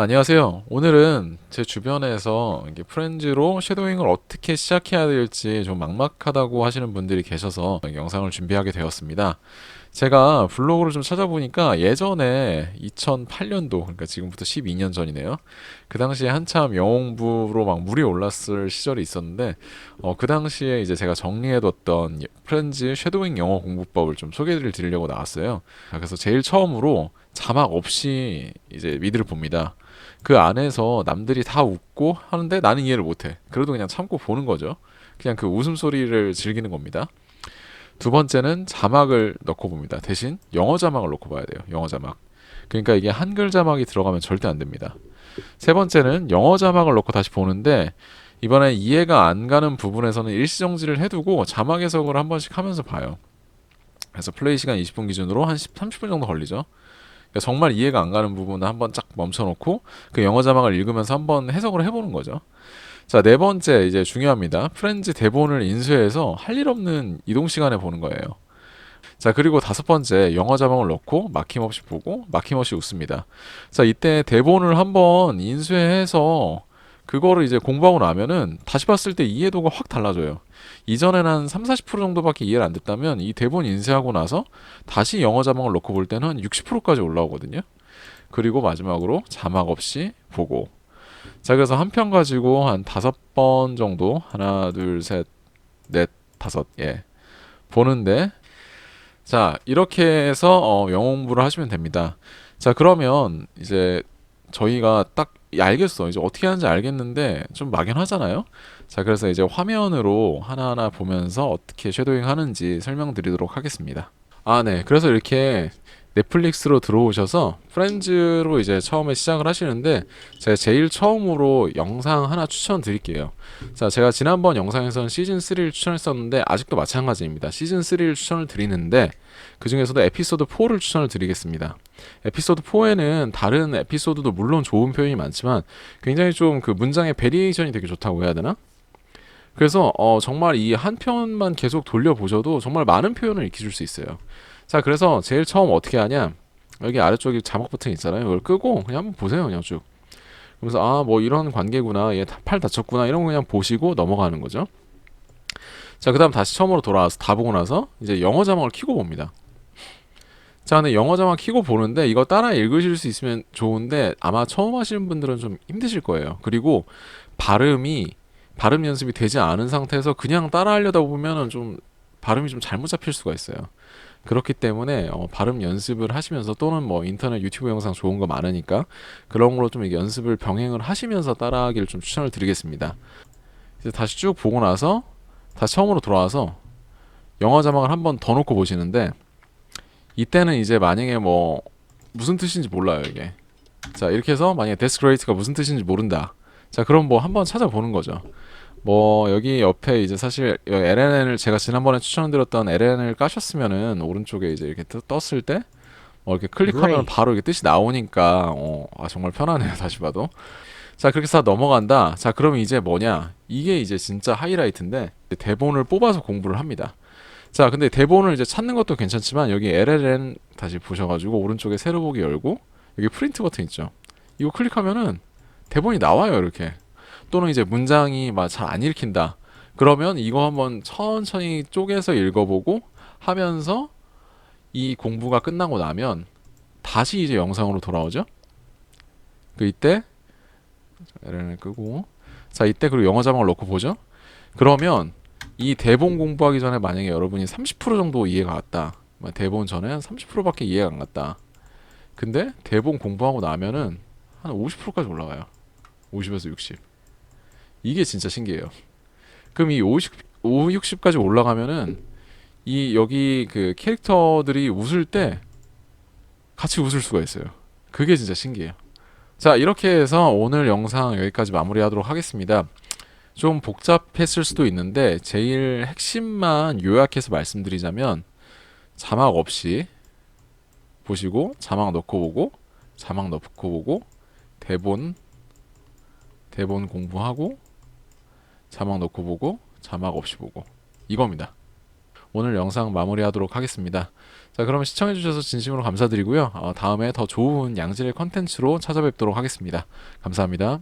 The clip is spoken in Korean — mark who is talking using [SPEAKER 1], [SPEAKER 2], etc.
[SPEAKER 1] 안녕하세요. 오늘은 제 주변에서 이게 프렌즈로 섀도잉을 어떻게 시작해야 될지 좀 막막하다고 하시는 분들이 계셔서 영상을 준비하게 되었습니다. 제가 블로그를 좀 찾아보니까 예전에 2008년도, 그러니까 지금부터 12년 전이네요. 그 당시에 한참 영웅부로 막 물이 올랐을 시절이 있었는데, 어, 그 당시에 이제 제가 정리해뒀던 프렌즈 섀도잉 영어 공부법을 좀 소개를 드리려고 나왔어요. 그래서 제일 처음으로 자막 없이 이제 미드를 봅니다. 그 안에서 남들이 다 웃고 하는데 나는 이해를 못해. 그래도 그냥 참고 보는 거죠. 그냥 그 웃음소리를 즐기는 겁니다. 두 번째는 자막을 넣고 봅니다. 대신 영어 자막을 넣고 봐야 돼요. 영어 자막. 그러니까 이게 한글 자막이 들어가면 절대 안 됩니다. 세 번째는 영어 자막을 넣고 다시 보는데 이번에 이해가 안 가는 부분에서는 일시정지를 해두고 자막 해석을 한 번씩 하면서 봐요. 그래서 플레이 시간 20분 기준으로 한 10, 30분 정도 걸리죠. 그러니까 정말 이해가 안 가는 부분은 한번 쫙 멈춰놓고 그 영어 자막을 읽으면서 한번 해석을 해보는 거죠. 자, 네 번째 이제 중요합니다. 프렌즈 대본을 인수해서 할 일 없는 이동 시간에 보는 거예요. 자, 그리고 다섯 번째 영어 자막을 넣고 막힘없이 보고 막힘없이 웃습니다. 자, 이때 대본을 한번 인수해서 그거를 이제 공부하고 나면은 다시 봤을 때 이해도가 확 달라져요. 이전에는 한 3, 40% 정도밖에 이해를 안 됐다면 이 대본 인쇄하고 나서 다시 영어 자막을 넣고 볼 때는 한 60%까지 올라오거든요. 그리고 마지막으로 자막 없이 보고 자 그래서 한 편 가지고 한 다섯 번 정도 하나 둘 셋 넷 다섯 예 보는데 자 이렇게 해서 어, 영어 공부를 하시면 됩니다. 자 그러면 이제 저희가 딱 알겠어 이제 어떻게 하는지 알겠는데 좀 막연하잖아요. 자 그래서 이제 화면으로 하나하나 보면서 어떻게 쉐도잉 하는지 설명드리도록 하겠습니다. 아 네 그래서 이렇게 넷플릭스로 들어오셔서 프렌즈로 이제 처음에 시작을 하시는데 제가 제일 처음으로 영상 하나 추천드릴게요. 자, 제가 지난번 영상에서는 시즌 3를 추천했었는데 아직도 마찬가지입니다. 시즌 3를 추천을 드리는데 그 중에서도 에피소드 4를 추천을 드리겠습니다. 에피소드 4에는 다른 에피소드도 물론 좋은 표현이 많지만 굉장히 좀 그 문장의 베리에이션이 되게 좋다고 해야 되나? 그래서 어, 정말 이 한 편만 계속 돌려보셔도 정말 많은 표현을 익히실 수 있어요. 자, 그래서 제일 처음 어떻게 하냐? 여기 아래쪽에 자막 버튼 있잖아요. 이걸 끄고 그냥 한번 보세요, 그냥 쭉. 그러면서 아, 뭐 이런 관계구나, 얘 팔 다쳤구나 이런 거 그냥 보시고 넘어가는 거죠. 자, 그 다음 다시 처음으로 돌아와서 다 보고 나서 이제 영어 자막을 켜고 봅니다. 자, 근데 영어 자막 켜고 보는데 이거 따라 읽으실 수 있으면 좋은데 아마 처음 하시는 분들은 좀 힘드실 거예요. 그리고 발음이 발음 연습이 되지 않은 상태에서 그냥 따라 하려다 보면은 좀 발음이 좀 잘못 잡힐 수가 있어요. 그렇기 때문에 어, 발음 연습을 하시면서 또는 뭐 인터넷 유튜브 영상 좋은 거 많으니까 그런 걸로 좀 연습을 병행을 하시면서 따라하기를 좀 추천을 드리겠습니다. 이제 다시 쭉 보고 나서 다시 처음으로 돌아와서 영어 자막을 한 번 더 놓고 보시는데 이때는 이제 만약에 뭐 무슨 뜻인지 몰라요 이게. 자 이렇게 해서 만약에 great가 무슨 뜻인지 모른다. 자 그럼 뭐 한번 찾아보는 거죠. 뭐 여기 옆에 이제 사실 LN을 제가 지난번에 추천드렸던 LN을 까셨으면은 오른쪽에 이제 이렇게 뜨- 떴을 때뭐 이렇게 클릭하면. 바로 이게 뜻이 나오니까 어, 아 정말 편하네요 다시 봐도. 자 그렇게 해서 다 넘어간다. 자 그러면 이제 뭐냐? 이게 이제 진짜 하이라이트인데 대본을 뽑아서 공부를 합니다. 자 근데 대본을 이제 찾는 것도 괜찮지만 여기 LLN 다시 보셔가지고 오른쪽에 세로 보기 열고 여기 프린트 버튼 있죠? 이거 클릭하면은 대본이 나와요 이렇게 또는 이제 문장이 막 잘 안 읽힌다. 그러면 이거 한번 천천히 쪼개서 읽어보고 하면서 이 공부가 끝나고 나면 다시 이제 영상으로 돌아오죠. 그 이때 LN을 끄고 자 이때 그리고 영어 자막을 넣고 보죠. 그러면 이 대본 공부하기 전에 만약에 여러분이 30% 정도 이해가 갔다. 뭐 대본 전에 한 30%밖에 이해가 안 갔다. 근데 대본 공부하고 나면은 한 50%까지 올라가요. 50에서 60. 이게 진짜 신기해요. 그럼 이 50, 5, 60까지 올라가면은 이 여기 그 캐릭터들이 웃을 때 같이 웃을 수가 있어요. 그게 진짜 신기해요. 자, 이렇게 해서 오늘 영상 여기까지 마무리하도록 하겠습니다. 좀 복잡했을 수도 있는데 제일 핵심만 요약해서 말씀드리자면 자막 없이 보시고 자막 넣고 보고 자막 넣고 보고 대본 대본 공부하고 자막 넣고 보고 자막 없이 보고 이겁니다. 오늘 영상 마무리하도록 하겠습니다. 자, 그러면 시청해주셔서 진심으로 감사드리고요. 어, 다음에 더 좋은 양질의 컨텐츠로 찾아뵙도록 하겠습니다. 감사합니다.